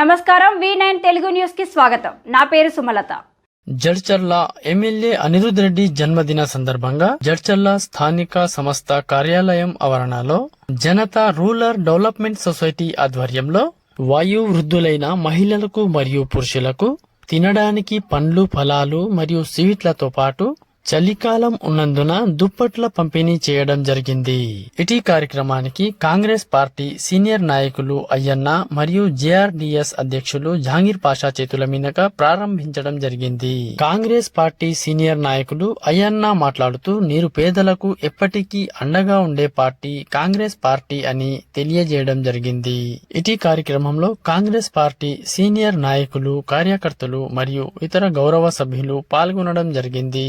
నమస్కారం V nine Telugu న్యూస్కి స్వాగతం. నా పేరు సుమలత. జడ్చర్ల ఎమ్మెల్యే అనిరుద్ రెడ్డి జన్మదిన సందర్భంగా జడ్చర్ల స్థానిక సంస్థ కార్యాలయం ఆవరణలో జనతా రూరల్ డెవలప్మెంట్ సొసైటీ ఆధ్వర్యంలో వాయు వృద్ధులైన మహిళలకు మరియు పురుషులకు తినడానికి పండ్లు ఫలాలు మరియు స్వీట్లతో పాటు చలికాలం ఉన్నందున దుప్పట్ల పంపిణీ చేయడం జరిగింది. ఇటీ కార్యక్రమానికి కాంగ్రెస్ పార్టీ సీనియర్ నాయకులు అయ్యన్న మరియు జేఆర్డిఎస్ అధ్యక్షులు జహాంగీర్ పాషా చేతుల మీదుగా ప్రారంభించడం జరిగింది. కాంగ్రెస్ పార్టీ సీనియర్ నాయకులు అయ్యన్న మాట్లాడుతూ నిరుపేదలకు ఎప్పటికీ అండగా ఉండే పార్టీ కాంగ్రెస్ పార్టీ అని తెలియజేయడం జరిగింది. ఇటీ కార్యక్రమంలో కాంగ్రెస్ పార్టీ సీనియర్ నాయకులు కార్యకర్తలు మరియు ఇతర గౌరవ సభ్యులు పాల్గొనడం జరిగింది.